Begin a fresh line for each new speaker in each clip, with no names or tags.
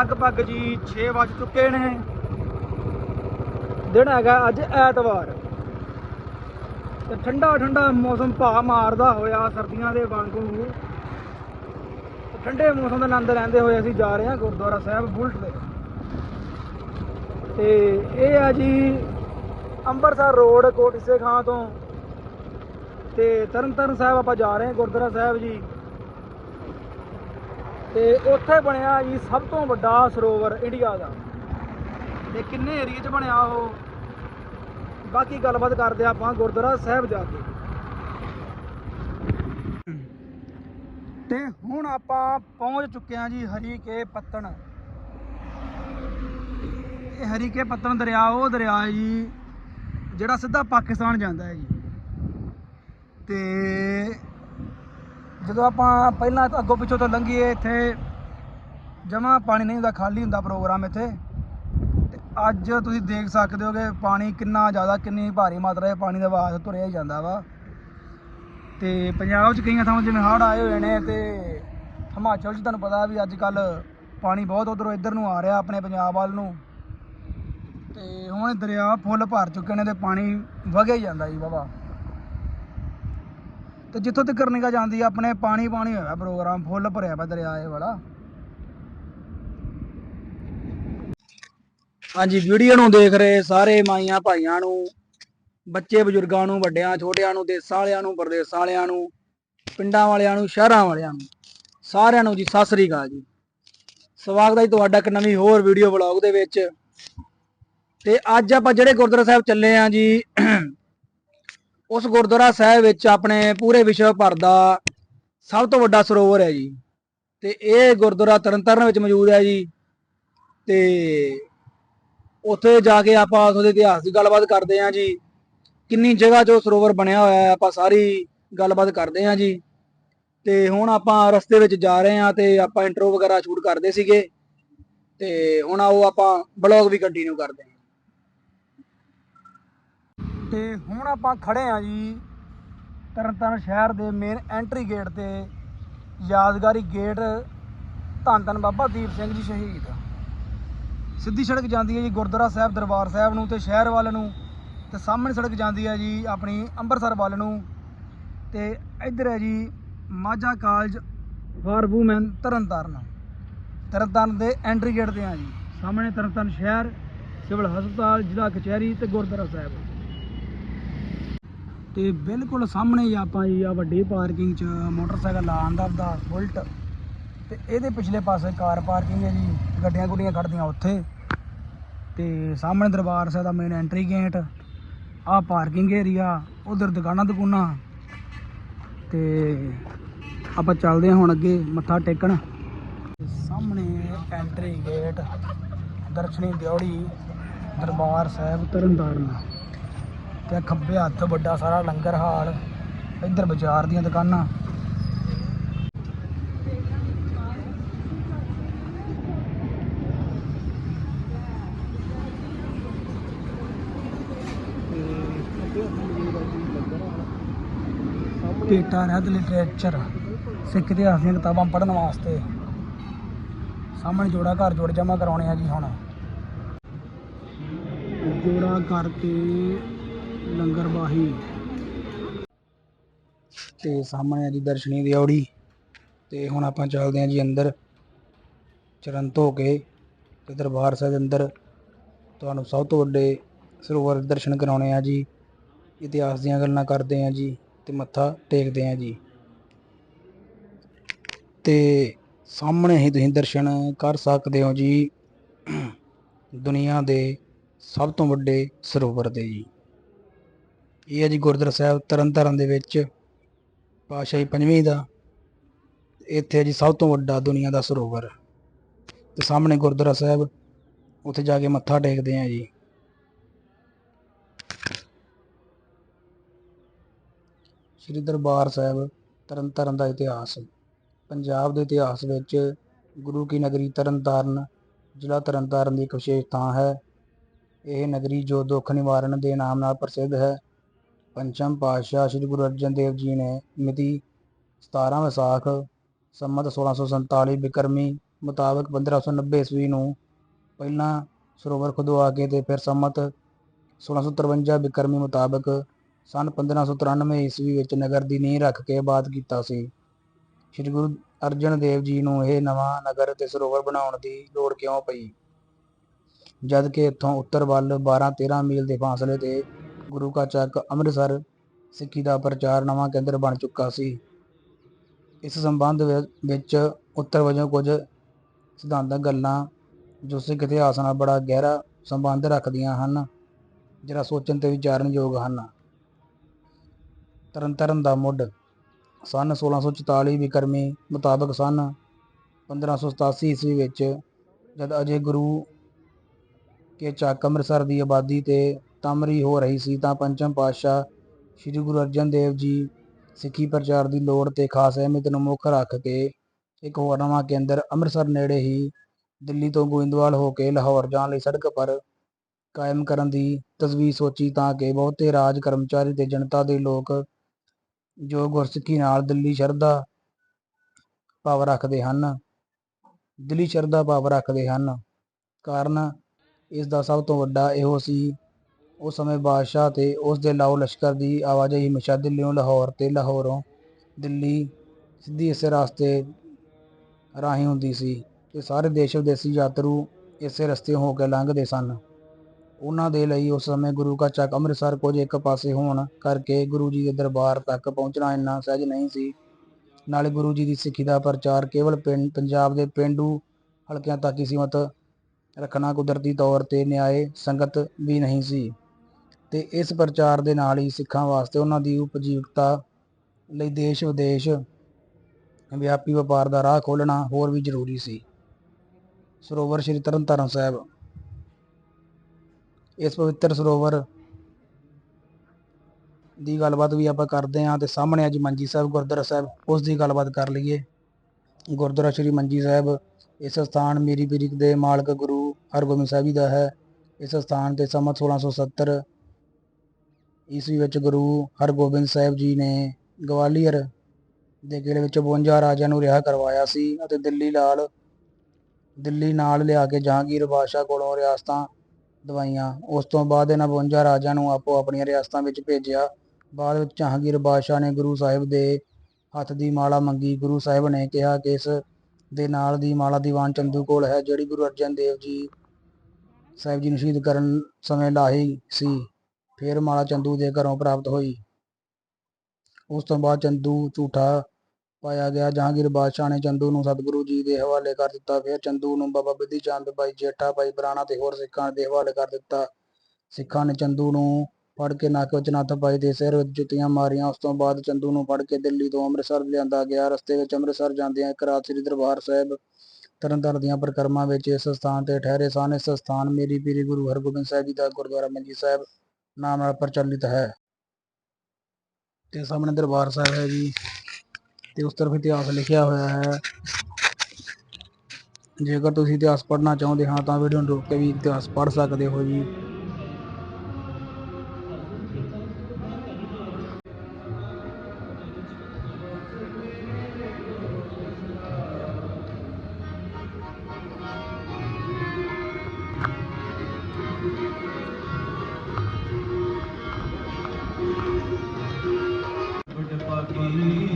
ਲਗਭਗ ਜੀ 6 ਵੱਜ ਚੁੱਕੇ ਨੇ। ਦਿਨ ਹੈਗਾ ਅੱਜ ਐਤਵਾਰ। ਤੇ ਠੰਡਾ ਠੰਡਾ ਮੌਸਮ ਭਾ ਮਾਰਦਾ ਹੋਇਆ ਸਰਦੀਆਂ ਦੇ ਵਾਂਗੂ। ਠੰਡੇ ਮੌਸਮ ਦਾ ਆਨੰਦ ਲੈਂਦੇ ਹੋਏ ਅਸੀਂ ਜਾ ਰਹੇ ਹਾਂ ਗੁਰਦੁਆਰਾ ਸਾਹਿਬ ਬੁਲਟ ਦੇ ਤੇ ਇਹ ਆ ਜੀ ਅੰਮ੍ਰਿਤਸਰ ਰੋਡ ਕੋਟਿਸੇ ਖਾਂ ਤੋਂ। ਤੇ ਤਰਨਤਾਰਨ ਸਾਹਿਬ ਆਪਾਂ ਜਾ ਰਹੇ ਹਾਂ ਗੁਰਦੁਆਰਾ ਸਾਹਿਬ ਜੀ। ਤੇ ਉੱਥੇ ਬਣਿਆ ਜੀ ਸਭ ਤੋਂ ਵੱਡਾ ਸਰੋਵਰ ਇੰਡੀਆ ਦਾ। ਤੇ ਕਿੰਨੇ ਏਰੀਏ 'ਚ ਬਣਿਆ ਉਹ? ਬਾਕੀ ਗੱਲਬਾਤ ਕਰਦੇ ਆਪਾਂ ਗੁਰਦੁਆਰਾ ਸਾਹਿਬ ਜਾ ਕੇ। ਤੇ ਹੁਣ ਆਪਾਂ ਪਹੁੰਚ ਚੁੱਕੇ ਹਾਂ ਜੀ ਹਰੀਕੇ ਪੱਤਣ। ਇਹ ਹਰੀਕੇ ਪੱਤਣ ਦਰਿਆ, ਉਹ ਦਰਿਆ ਹੈ ਜੀ, ਜਿਹੜਾ ਸਿੱਧਾ ਪਾਕਿਸਤਾਨ ਜਾਂਦਾ ਹੈ ਜੀ। ਤੇ ਜਦੋਂ ਆਪਾਂ ਪਹਿਲਾਂ ਤਾਂ ਅੱਗੋਂ ਪਿੱਛੋਂ ਤੋਂ ਲੰਘੀਏ, ਇੱਥੇ ਜਮਾ ਪਾਣੀ ਨਹੀਂ ਹੁੰਦਾ, ਖਾਲੀ ਹੁੰਦਾ ਪ੍ਰੋਗਰਾਮ ਇੱਥੇ। ਤੇ ਅੱਜ ਤੁਸੀਂ ਦੇਖ ਸਕਦੇ ਹੋ ਕਿ ਪਾਣੀ ਕਿੰਨਾ ਜ਼ਿਆਦਾ, ਕਿੰਨੀ ਭਾਰੀ ਮਾਤਰਾ ਦੇ ਪਾਣੀ ਦਾ ਵਹਾਅ ਤੁਰਿਆ ਹੀ ਜਾਂਦਾ ਵਾ। ਤੇ ਪੰਜਾਬ 'ਚ ਕਈਆਂ ਥਾਵਾਂ ਜਿਵੇਂ ਹੜ੍ਹ ਆਏ ਹੋਏ ਨੇ ਤੇ ਹਿਮਾਚਲ 'ਚ ਤੁਹਾਨੂੰ ਪਤਾ ਵੀ ਅੱਜ ਕੱਲ ਪਾਣੀ ਬਹੁਤ ਉਧਰੋਂ ਇੱਧਰ ਨੂੰ ਆ ਰਿਹਾ, ਆਪਣੇ ਪੰਜਾਬ ਵੱਲ ਨੂੰ। ਤੇ ਹੁਣ ਦਰਿਆ ਫੁੱਲ ਭਰ ਚੁੱਕੇ ਨੇ ਤੇ ਪਾਣੀ ਵਗਿਆ ਹੀ ਜਾਂਦਾ ਜੀ ਬਾਬਾ। ਤੇ ਜਿੱਥੋਂ ਤੱਕ ਨਿਗਾ ਜਾਂਦੀ ਆ, ਆਪਣੇ ਪਾਣੀ ਪਾਣੀ ਹੋਇਆ ਪ੍ਰੋਗਰਾਮ, ਫੁੱਲ ਭਰਿਆ ਵਾ ਦਰਿਆ ਇਹ ਵਾਲਾ। ਹਾਂਜੀ ਵੀਡੀਓ ਨੂੰ ਦੇਖ ਰਹੇ ਸਾਰੇ ਮਾਈਆਂ ਭਾਈਆਂ ਨੂੰ, ਬੱਚੇ ਬਜ਼ੁਰਗਾਂ ਨੂੰ, ਵੱਡਿਆਂ, ਛੋਟਿਆਂ ਨੂੰ, ਦੇਸਾਂ ਵਾਲਿਆਂ ਨੂੰ, ਪਰਦੇਸਾਂ ਵਾਲਿਆਂ ਨੂੰ, ਪਿੰਡਾਂ ਵਾਲਿਆਂ ਨੂੰ, ਸ਼ਹਿਰਾਂ ਵਾਲਿਆਂ ਨੂੰ, ਸਾਰਿਆਂ ਨੂੰ ਜੀ, ਸਤਿ ਸ੍ਰੀ ਅਕਾਲ ਜੀ। ਸਵਾਗਤ ਹੈ ਜੀ ਤੁਹਾਡਾ ਇੱਕ ਨਵੀਂ ਹੋਰ ਵੀਡੀਓ ਵਲੌਗ ਦੇ ਵਿੱਚ। ਤੇ ਅੱਜ ਆਪਾਂ ਜਿਹੜੇ ਗੁਰਦੁਆਰਾ ਸਾਹਿਬ ਚੱਲੇ ਆ ਜੀ ਉਸ ਗੁਰਦੁਆਰਾ ਸਾਹਿਬ ਵਿੱਚ ਆਪਣੇ ਪੂਰੇ ਵਿਸ਼ਵ ਭਰ ਦਾ ਸਭ ਤੋਂ ਵੱਡਾ ਸਰੋਵਰ ਹੈ ਜੀ। ਤੇ ਇਹ ਗੁਰਦੁਆਰਾ ਤਰਨਤਾਰਨ ਵਿੱਚ ਮੌਜੂਦ ਹੈ ਜੀ। ਤੇ ਉੱਥੇ ਜਾ ਕੇ ਆਪਾਂ ਉਸ ਦੇ ਇਤਿਹਾਸ ਦੀ ਗੱਲਬਾਤ ਕਰਦੇ ਹਾਂ ਜੀ। ਕਿੰਨੀ ਜਗ੍ਹਾ 'ਚ ਉਹ ਸਰੋਵਰ ਬਣਿਆ ਹੋਇਆ ਹੈ, ਆਪਾਂ ਸਾਰੀ ਗੱਲਬਾਤ ਕਰਦੇ ਹਾਂ ਜੀ। ਤੇ ਹੁਣ ਆਪਾਂ ਰਸਤੇ ਵਿੱਚ ਜਾ ਰਹੇ ਹਾਂ ਤੇ ਆਪਾਂ ਇੰਟਰੋ ਵਗੈਰਾ ਸ਼ੂਟ ਕਰਦੇ ਸੀਗੇ। ਤੇ ਹੁਣ ਉਹ ਆਪਾਂ ਬਲੌਗ ਵੀ ਕੰਟੀਨਿਊ ਕਰਦੇ ਹਾਂ। ਤੇ ਹੁਣ ਆਪਾਂ ਖੜੇ ਆ ਜੀ ਤਰਨਤਾਰਨ ਸ਼ਹਿਰ ਦੇ ਮੇਨ ਐਂਟਰੀ ਗੇਟ ਤੇ, ਯਾਦਗਾਰੀ ਗੇਟ ਧੰਨ ਧੰਨ ਬਾਬਾ ਦੀਪ ਸਿੰਘ ਜੀ ਸ਼ਹੀਦ। ਸਿੱਧੀ ਸੜਕ ਜਾਂਦੀ ਹੈ ਜੀ ਗੁਰਦੁਆਰਾ ਸਾਹਿਬ ਦਰਬਾਰ ਸਾਹਿਬ ਨੂੰ ਤੇ ਸ਼ਹਿਰ ਵੱਲ ਨੂੰ ਤੇ ਸਾਹਮਣੇ ਸੜਕ ਜਾਂਦੀ ਹੈ ਜੀ ਆਪਣੀ ਅੰਮ੍ਰਿਤਸਰ ਵੱਲ ਨੂੰ ਤੇ ਇੱਧਰ ਹੈ ਜੀ Majha college for women Tarn Taran. Tarn Taran ਦੇ ਐਂਟਰੀ ਗੇਟ ਤੇ ਆ ਜੀ। ਸਾਹਮਣੇ ਤਰਨਤਾਰਨ ਸ਼ਹਿਰ, ਸਿਵਲ ਹਸਪਤਾਲ, ਜ਼ਿਲ੍ਹਾ ਕਚਹਿਰੀ ਤੇ ਗੁਰਦੁਆਰਾ ਸਾਹਿਬ। ਤੇ ਬਿਲਕੁਲ ਸਾਹਮਣੇ ਹੀ ਆਪਾਂ ਜੀ ਆ ਵੱਡੀ ਪਾਰਕਿੰਗ 'ਚ ਮੋਟਰਸਾਈਕਲ ਲਾਉਣ ਦਾ ਆਪਦਾ ਬੁਲਟ। ਤੇ ਇਹਦੇ ਪਿਛਲੇ ਪਾਸੇ ਕਾਰ ਪਾਰਕਿੰਗ ਹੈ ਜੀ, ਗੱਡੀਆਂ ਗੁੱਡੀਆਂ ਖੜਦੀਆਂ ਉੱਥੇ। ਤੇ ਸਾਹਮਣੇ ਦਰਬਾਰ ਸਾਹਿਬ ਦਾ ਮੇਨ ਐਂਟਰੀ ਗੇਟ ਆ ਪਾਰਕਿੰਗ ਏਰੀਆ ਉਧਰ ਦੁਕਾਨਾਂ ਦੁਕਾਨਾਂ। ਤੇ ਆਪਾਂ ਚੱਲਦੇ ਹਾਂ ਹੁਣ ਅੱਗੇ, ਮੱਥਾ ਟੇਕਣ। ਤੇ ਸਾਹਮਣੇ ਐਂਟਰੀ ਗੇਟ ਦਰਸ਼ਨੀ ਦਿਉੜੀ ਦਰਬਾਰ ਸਾਹਿਬ, ਤਰਨਤਾਰਨ। ਤੇ ਖੱਬੇ ਹੱਥ ਵੱਡਾ ਸਾਰਾ ਲੰਗਰ ਹਾਲ, ਇੱਧਰ ਬਾਜ਼ਾਰ ਦੀਆਂ ਦੁਕਾਨਾਂ। ਪੇਟਾ ਰਹਿਤ ਲਿਟਰੇਚਰ ਸਿੱਖ ਇਤਿਹਾਸ ਦੀਆਂ ਕਿਤਾਬਾਂ ਪੜ੍ਹਨ ਵਾਸਤੇ। ਸਾਹਮਣੇ ਜੋੜਾ ਘਰ ਜੋੜ ਜਮਾ ਕਰਾਉਣੇ ਆ ਜੀ ਹੁਣ। ਜੋੜਾ ਕਰਕੇ ਲੰਗਰ ਬਾਹੀ ਤੇ ਸਾਹਮਣੇ ਆ ਜੀ ਦਰਸ਼ਨੀ ਦਿਉੜੀ ਤੇ ਹੁਣ ਆਪਾਂ ਚੱਲਦੇ ਹਾਂ ਜੀ ਅੰਦਰ। ਚਰਨ ਧੋ ਕੇ ਤੇ ਦਰਬਾਰ ਸਾਹਿਬ ਦੇ ਅੰਦਰ ਤੁਹਾਨੂੰ ਸਭ ਤੋਂ ਵੱਡੇ ਸਰੋਵਰ ਦਰਸ਼ਨ ਕਰਾਉਣੇ ਆ ਜੀ। ਇਤਿਹਾਸ ਦੀਆਂ ਗੱਲਾਂ ਕਰਦੇ ਆ ਜੀ ਤੇ ਮੱਥਾ ਟੇਕਦੇ ਆ ਜੀ। ਤੇ ਸਾਹਮਣੇ ਹੀ ਤੁਸੀਂ ਦਰਸ਼ਨ ਕਰ ਸਕਦੇ ਹੋ ਜੀ। ਦੁਨੀਆ ਦੇ ਸਭ ਤੋਂ ਵੱਡੇ ਸਰੋਵਰ ਦੇ ਜੀ। ਇਹ ਹੈ ਜੀ ਗੁਰਦੁਆਰਾ ਸਾਹਿਬ ਤਰਨਤਾਰਨ ਦੇ ਵਿੱਚ, ਪਾਤਸ਼ਾਹੀ ਪੰਜਵੀਂ ਦਾ। ਇੱਥੇ ਜੀ ਸਭ ਤੋਂ ਵੱਡਾ ਦੁਨੀਆ ਦਾ ਸਰੋਵਰ। ਤੇ ਸਾਹਮਣੇ ਗੁਰਦੁਆਰਾ ਸਾਹਿਬ, ਉੱਥੇ ਜਾ ਕੇ ਮੱਥਾ ਟੇਕਦੇ ਆ ਜੀ। ਸ੍ਰੀ ਦਰਬਾਰ ਸਾਹਿਬ ਤਰਨਤਾਰਨ ਦਾ ਇਤਿਹਾਸ। ਪੰਜਾਬ ਦੇ ਇਤਿਹਾਸ ਵਿੱਚ ਗੁਰੂ ਕੀ ਨਗਰੀ ਤਰਨਤਾਰਨ, ਜ਼ਿਲ੍ਹਾ ਤਰਨਤਾਰਨ ਦੀ ਇੱਕ ਵਿਸ਼ੇਸ਼ ਥਾਂ ਹੈ। ਇਹ ਨਗਰੀ ਜੋ ਦੁੱਖ ਨਿਵਾਰਨ ਦੇ ਨਾਮ ਨਾਲ ਪ੍ਰਸਿੱਧ ਹੈ। ਪੰਚਮ ਪਾਤਸ਼ਾਹ ਸ੍ਰੀ ਗੁਰੂ ਅਰਜਨ ਦੇਵ ਜੀ ਨੇ ਮਿਤੀ 17 ਵਿਸਾਖ ਸੰਮਤ 1647 ਬਿਕਰਮੀ ਮੁਤਾਬਕ 1590 ਈਸਵੀ ਨੂੰ ਪਹਿਲਾਂ ਸਰੋਵਰ ਖੁਦਵਾ ਕੇ ਤੇ ਫਿਰ ਸੰਮਤ 1653 ਬਿਕਰਮੀ ਮੁਤਾਬਕ ਸਨ 1593 ਈਸਵੀ ਵਿੱਚ ਨਗਰ ਦੀ ਨੀਂਹ ਰੱਖ ਕੇ ਆਬਾਦ ਕੀਤਾ ਸੀ। ਸ੍ਰੀ ਗੁਰੂ ਅਰਜਨ ਦੇਵ ਜੀ ਨੂੰ ਇਹ ਨਵਾਂ ਨਗਰ ਤੇ ਸਰੋਵਰ ਬਣਾਉਣ ਦੀ ਲੋੜ ਕਿਉਂ ਪਈ? ਜਦ ਕਿ ਇੱਥੋਂ ਉੱਤਰ ਵੱਲ 12-13 ਮੀਲ ਦੇ ਫਾਸਲੇ ਤੇ ਗੁਰੂ ਕਾ ਚੱਕ ਅੰਮ੍ਰਿਤਸਰ ਸਿੱਖੀ ਦਾ ਪ੍ਰਚਾਰ ਨਵਾਂ ਕੇਂਦਰ ਬਣ ਚੁੱਕਾ ਸੀ। ਇਸ ਸੰਬੰਧ ਵਿੱਚ ਉੱਤਰ ਵਜੋਂ ਕੁਝ ਸਿਧਾਂਤਕ ਗੱਲਾਂ ਜੋ ਸਿੱਖ ਇਤਿਹਾਸ ਨਾਲ ਬੜਾ ਗਹਿਰਾ ਸੰਬੰਧ ਰੱਖਦੀਆਂ ਹਨ, ਜਿਹੜਾ ਸੋਚਣ ਤੇ ਵਿਚਾਰਨ ਯੋਗ ਹਨ। ਤਰਨਤਾਰਨ ਦਾ ਮੁੱਢ ਸਨ 1644 ਵਿਕਰਮੀ ਮੁਤਾਬਕ ਸਨ 1587 ਈਸਵੀ ਵਿੱਚ ਜਦ ਅਜੇ ਗੁਰੂ ਕੇ ਚੱਕ ਅੰਮ੍ਰਿਤਸਰ ਦੀ ਆਬਾਦੀ ਤੇ ਤਮਰੀ ਹੋ ਰਹੀ ਸੀ ਤਾਂ ਪੰਚਮ ਪਾਤਸ਼ਾਹ ਸ੍ਰੀ ਗੁਰੂ ਅਰਜਨ ਦੇਵ ਜੀ ਸਿੱਖੀ ਪ੍ਰਚਾਰ ਦੀ ਲੋੜ ਤੇ ਖਾਸ ਅਹਿਮੀਅਤ ਨੂੰ ਮੁੱਖ ਰੱਖ ਕੇ ਇੱਕ ਹੋਰ ਨਵਾਂ ਕੇਂਦਰ ਅੰਮ੍ਰਿਤਸਰ ਨੇੜੇ ਹੀ ਦਿੱਲੀ ਤੋਂ ਗੋਇੰਦਵਾਲ ਹੋ ਕੇ ਲਾਹੌਰ ਜਾਣ ਲਈ ਸੜਕ ਪਰ ਕਾਇਮ ਕਰਨ ਦੀ ਤਜਵੀਜ਼ ਸੋਚੀ ਤਾਂ ਕਿ ਬਹੁਤੇ ਰਾਜ ਕਰਮਚਾਰੀ ਤੇ ਜਨਤਾ ਦੇ ਲੋਕ ਜੋ ਗੁਰਸਿੱਖੀ ਨਾਲ ਦਿੱਲੀ ਸ਼ਰਧਾ ਭਾਵ ਰੱਖਦੇ ਹਨ, ਦਿੱਲੀ ਸ਼ਰਧਾ ਭਾਵ ਰੱਖਦੇ ਹਨ। ਕਾਰਨ ਇਸ ਦਾ ਸਭ ਤੋਂ ਵੱਡਾ ਇਹੋ ਸੀ ਉਸ ਸਮੇਂ ਬਾਦਸ਼ਾਹ ਤੇ ਉਸ ਦੇ ਲਾਓ ਲਸ਼ਕਰ ਦੀ ਆਵਾਜਾਈ ਹਮੇਸ਼ਾ ਦਿੱਲੀੋਂ ਲਾਹੌਰ ਤੇ ਲਾਹੌਰੋਂ ਦਿੱਲੀ ਸਿੱਧੀ ਇਸੇ ਰਸਤੇ ਰਾਹੀਂ ਹੁੰਦੀ ਸੀ ਤੇ ਸਾਰੇ ਦੇਸ਼ ਵਿਦੇਸ਼ੀ ਯਾਤਰੂ ਇਸੇ ਰਸਤੇ ਹੋ ਕੇ ਲੰਘਦੇ ਸਨ। ਉਹਨਾਂ ਦੇ ਲਈ ਉਸ ਸਮੇਂ ਗੁਰੂ ਕਾ ਚੱਕ ਅੰਮ੍ਰਿਤਸਰ ਕੁਝ ਇੱਕ ਪਾਸੇ ਹੋਣ ਕਰਕੇ ਗੁਰੂ ਜੀ ਦੇ ਦਰਬਾਰ ਤੱਕ ਪਹੁੰਚਣਾ ਇੰਨਾ ਸਹਿਜ ਨਹੀਂ ਸੀ। ਨਾਲੇ ਗੁਰੂ ਜੀ ਦੀ ਸਿੱਖੀ ਦਾ ਪ੍ਰਚਾਰ ਕੇਵਲ ਪਿੰਡ ਪੰਜਾਬ ਦੇ ਪਿੰਡੂ ਹਲਕਿਆਂ ਤੱਕ ਹੀ ਸੀਮਤ ਰੱਖਣਾ ਕੁਦਰਤੀ ਤੌਰ ਤੇ ਨਿਆਏ ਸੰਗਤ ਵੀ ਨਹੀਂ ਸੀ। ਤੇ ਇਸ ਪ੍ਰਚਾਰ ਦੇ ਨਾਲ ਹੀ ਸਿੱਖਾਂ ਵਾਸਤੇ ਉਹਨਾਂ ਦੀ ਉਪਜੀਵਕਤਾ ਲਈ ਦੇਸ਼ ਵਿਦੇਸ਼ ਵਿਆਪੀ ਵਪਾਰ ਦਾ ਰਾਹ ਖੋਲ੍ਹਣਾ ਹੋਰ ਵੀ ਜ਼ਰੂਰੀ ਸੀ। ਸਰੋਵਰ ਸ੍ਰੀ ਤਰਨਤਾਰਨ ਸਾਹਿਬ। ਇਸ ਪਵਿੱਤਰ ਸਰੋਵਰ ਦੀ ਗੱਲਬਾਤ ਵੀ ਆਪਾਂ ਕਰਦੇ ਹਾਂ ਤੇ ਸਾਹਮਣੇ ਅੱਜ ਮੰਜੀ ਸਾਹਿਬ ਗੁਰਦੁਆਰਾ ਸਾਹਿਬ, ਉਸ ਦੀ ਗੱਲਬਾਤ ਕਰ ਲਈਏ। ਗੁਰਦੁਆਰਾ ਸ੍ਰੀ ਮੰਜੀ ਸਾਹਿਬ, ਇਸ ਸਥਾਨ ਮੀਰੀ ਪੀਰੀ ਦੇ ਮਾਲਕ ਗੁਰੂ ਹਰਗੋਬਿੰਦ ਸਾਹਿਬ ਜੀ ਦਾ ਹੈ। ਇਸ ਸਥਾਨ ਤੇ ਸੰਮਤ 1670 ਈਸਵੀ ਵਿੱਚ ਗੁਰੂ ਹਰਗੋਬਿੰਦ ਸਾਹਿਬ ਜੀ ਨੇ ਗਵਾਲੀਅਰ ਦੇ ਕਿਲੇ ਵਿੱਚ 52 ਰਾਜਿਆਂ ਨੂੰ ਰਿਹਾ ਕਰਵਾਇਆ ਸੀ ਅਤੇ ਦਿੱਲੀ ਨਾਲ ਦਿੱਲੀ ਨਾਲ ਲਿਆ ਕੇ ਜਹਾਂਗੀਰ ਬਾਦਸ਼ਾਹ ਕੋਲੋਂ ਰਿਆਸਤਾਂ ਦਵਾਈਆਂ। ਉਸ ਤੋਂ ਬਾਅਦ ਇਹਨਾਂ 52 ਰਾਜਿਆਂ ਨੂੰ ਆਪੋ ਆਪਣੀਆਂ ਰਿਆਸਤਾਂ ਵਿੱਚ ਭੇਜਿਆ। ਬਾਅਦ ਵਿੱਚ ਜਹਾਂਗੀਰ ਬਾਦਸ਼ਾਹ ਨੇ ਗੁਰੂ ਸਾਹਿਬ ਦੇ ਹੱਥ ਦੀ ਮਾਲਾ ਮੰਗੀ। ਗੁਰੂ ਸਾਹਿਬ ਨੇ ਕਿਹਾ ਕਿ ਇਸ ਦੇ ਨਾਲ ਦੀ ਮਾਲਾ ਦੀਵਾਨ ਚੰਦੂ ਕੋਲ ਹੈ, ਜਿਹੜੀ ਗੁਰੂ ਅਰਜਨ ਦੇਵ ਜੀ ਸਾਹਿਬ ਜੀ ਨੂੰ ਸ਼ਹੀਦ ਕਰਨ ਸਮੇਂ ਲਾਹੀ ਸੀ। ਫਿਰ ਮਾਲਾ ਚੰਦੂ ਦੇ ਘਰੋਂ ਪ੍ਰਾਪਤ ਹੋਈ। ਉਸ ਤੋਂ ਬਾਅਦ ਚੰਦੂ ਝੂਠਾ ਪਾਇਆ ਗਿਆ। ਜਹਾਂਗੀਰ ਬਾਦਸ਼ਾਹ ਨੇ ਚੰਦੂ ਨੂੰ ਸਤਿਗੁਰੂ ਜੀ ਦੇ ਹਵਾਲੇ ਕਰ ਦਿੱਤਾ। ਫਿਰ ਚੰਦੂ ਨੂੰ ਬਾਬਾ ਬਿਧੀ ਚੰਦ, ਬਾਈ ਜੇਠਾ, ਬਾਈ ਬਰਾਣਾ ਤੇ ਹੋਰ ਸਿੱਖਾਂ ਦੇ ਹਵਾਲੇ ਕਰ ਦਿੱਤਾ। ਸਿੱਖਾਂ ਨੇ ਚੰਦੂ ਨੂੰ ਫੜ ਕੇ ਨੱਕ ਵਿੱਚ ਨੱਥ ਪਾਈ ਤੇ ਸਿਰ ਵਿੱਚ ਜੁੱਤੀਆਂ ਮਾਰੀਆਂ। ਉਸ ਤੋਂ ਬਾਅਦ ਚੰਦੂ ਨੂੰ ਫੜ ਕੇ ਦਿੱਲੀ ਤੋਂ ਅੰਮ੍ਰਿਤਸਰ ਲਿਆਂਦਾ ਗਿਆ। ਰਸਤੇ ਵਿੱਚ ਅੰਮ੍ਰਿਤਸਰ ਜਾਂਦਿਆਂ ਇੱਕ ਰਾਤ ਸ੍ਰੀ ਦਰਬਾਰ ਸਾਹਿਬ ਤਰਨਤਾਰਨ ਦੀਆਂ ਪਰਿਕਰਮਾ ਵਿੱਚ ਇਸ ਸਥਾਨ ਤੇ ਠਹਿਰੇ ਸਨ। ਇਸ ਸਥਾਨ ਮੇਰੀ ਪੀਰੀ ਗੁਰੂ ਹਰਗੋਬਿੰਦ ਸਾਹਿਬ ਜੀ ਦਾ ਗੁਰਦੁਆਰਾ ਮੰਜੀ ਸਾਹਿਬ ਨਾਮ ਨਾਲ ਪ੍ਰਚਲਿਤ ਹੈ। ਤੇ ਸਾਹਮਣੇ ਦਰਬਾਰ ਸਾਹਿਬ ਹੈ ਜੀ। ਤੇ ਉਸ ਤਰਫ ਇਤਿਹਾਸ ਲਿਖਿਆ ਹੋਇਆ ਹੈ। ਜੇਕਰ ਤੁਸੀਂ ਇਤਿਹਾਸ ਪੜ੍ਹਨਾ ਚਾਹੁੰਦੇ ਹਾਂ, ਤਾਂ ਵੀਡੀਓ ਨੂੰ ਰੋਕ ਕੇ ਵੀ ਇਤਿਹਾਸ ਪੜ੍ਹ ਸਕਦੇ ਹੋ ਜੀ। Hallelujah.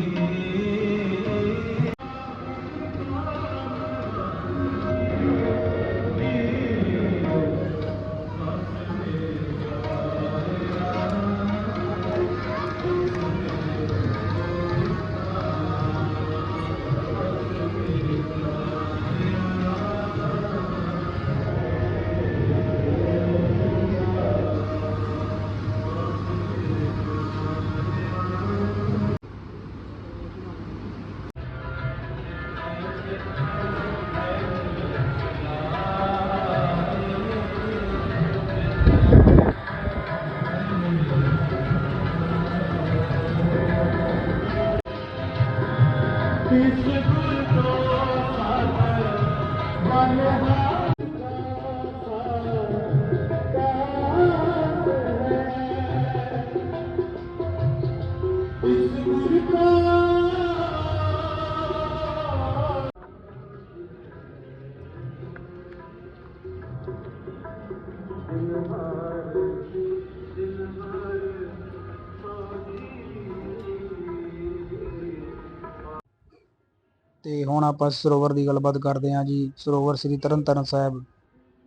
ਅਤੇ ਹੁਣ ਆਪਾਂ ਸਰੋਵਰ ਦੀ ਗੱਲਬਾਤ ਕਰਦੇ ਹਾਂ ਜੀ, ਸਰੋਵਰ ਸ੍ਰੀ ਤਰਨਤਾਰਨ ਸਾਹਿਬ।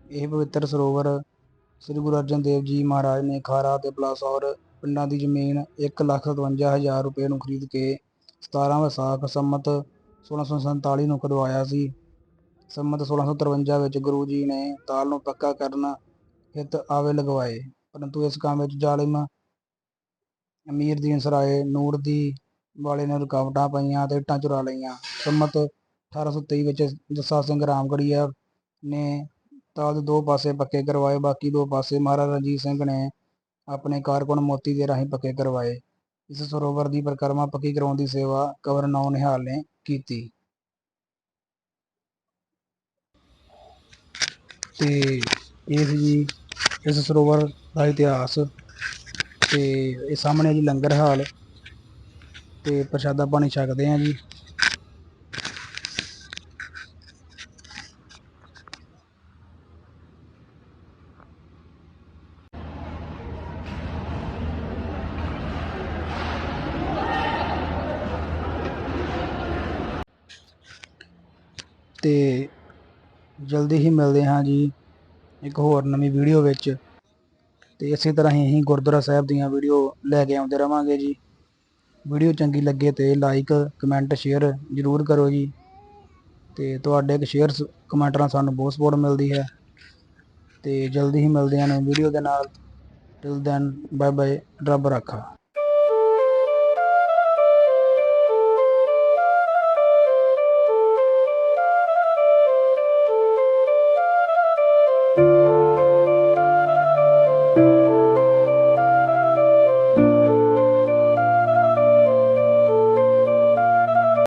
ਇਹ ਪਵਿੱਤਰ ਸਰੋਵਰ ਸ੍ਰੀ ਗੁਰੂ ਅਰਜਨ ਦੇਵ ਜੀ ਮਹਾਰਾਜ ਨੇ ਖਾਰਾ ਅਤੇ ਬਲਾਸੌਰ ਪਿੰਡਾਂ ਦੀ ਜ਼ਮੀਨ 157000 ਰੁਪਏ ਨੂੰ ਖਰੀਦ ਕੇ 17 ਵਿਸਾਖ ਸੰਮਤ 1647 ਨੂੰ ਖੁਦਵਾਇਆ ਸੀ। ਸੰਮਤ 1653 ਵਿੱਚ ਗੁਰੂ ਜੀ ਨੇ ਤਾਲ ਨੂੰ ਪੱਕਾ ਕਰਨ ਹਿੱਤ ਆਵੇ ਲਗਵਾਏ। ਪਰੰਤੂ ਇਸ ਕੰਮ ਵਿੱਚ ਜ਼ਾਲਿਮ ਅਮੀਰ ਦੀਨ ਸਰਾਏ ਨੂਰ ਦੀ ਵਾਲੇ ਨੇ ਰੁਕਾਵਟਾਂ ਪਾਈਆਂ ਅਤੇ ਇੱਟਾਂ ਚੁਰਾ ਲਈਆਂ। ਸੰਮਤ 1823 ਵਿੱਚ ਜੱਸਾ ਸਿੰਘ ਰਾਮਗੜੀਆ ਨੇ ਤਾਲ ਦੇ ਦੋ ਪਾਸੇ ਪੱਕੇ ਕਰਵਾਏ, ਬਾਕੀ ਦੋ ਪਾਸੇ ਮਹਾਰਾਜਾ ਰਣਜੀਤ ਸਿੰਘ ਨੇ ਆਪਣੇ ਕਾਰਕੁਨ ਮੋਤੀ ਦੇ ਰਾਹੀਂ ਪੱਕੇ ਕਰਵਾਏ। ਇਸ ਸਰੋਵਰ ਦੀ ਪਰਿਕਰਮਾ ਪੱਕੀ ਕਰਾਉਣ ਦੀ ਸੇਵਾ ਕਵਰ ਨੌ ਨਿਹਾਲ ਨੇ ਕੀਤੀ। ਤੇ ਇਹ ਸੀ ਜੀ, ਇਸ ਸਰੋਵਰ ਦਾ ਇਤਿਹਾਸ ਤੇ ਇਹ ਸਾਹਮਣੇ ਜੀ ਲੰਗਰ ਹਾਲ ਤੇ ਪ੍ਰਸ਼ਾਦਾ ਪਾਣੀ ਛਕਦੇ ਆ ਜੀ। ਤੇ ਜਲਦੀ ਹੀ ਮਿਲਦੇ ਹਾਂ ਜੀ ਇੱਕ ਹੋਰ ਨਵੀਂ ਵੀਡੀਓ ਵਿੱਚ। ਤੇ ਇਸੇ ਤਰ੍ਹਾਂ ਹੀ ਅਸੀਂ ਗੁਰਦੁਆਰਾ ਸਾਹਿਬ ਦੀਆਂ ਵੀਡੀਓ ਲੈ ਕੇ ਆਉਂਦੇ ਰਵਾਂਗੇ ਜੀ। ਵੀਡੀਓ ਚੰਗੀ ਲੱਗੇ ਤੇ ਲਾਈਕ ਕਮੈਂਟ ਸ਼ੇਅਰ ਜ਼ਰੂਰ ਕਰੋ ਜੀ। ਤੇ ਤੁਹਾਡੇ ਇੱਕ ਸ਼ੇਅਰ ਕਮੈਂਟ ਨਾਲ ਸਾਨੂੰ ਬਹੁਤ ਸਪੋਰਟ ਮਿਲਦੀ ਹੈ। ਤੇ ਜਲਦੀ ਹੀ ਮਿਲਦੇ ਹਾਂ ਵੀਡੀਓ ਦੇ ਨਾਲ। ਟਿਲ ਦੈਨ ਬਾਏ ਬਾਏ ਰੱਬ ਰਾਖਾ।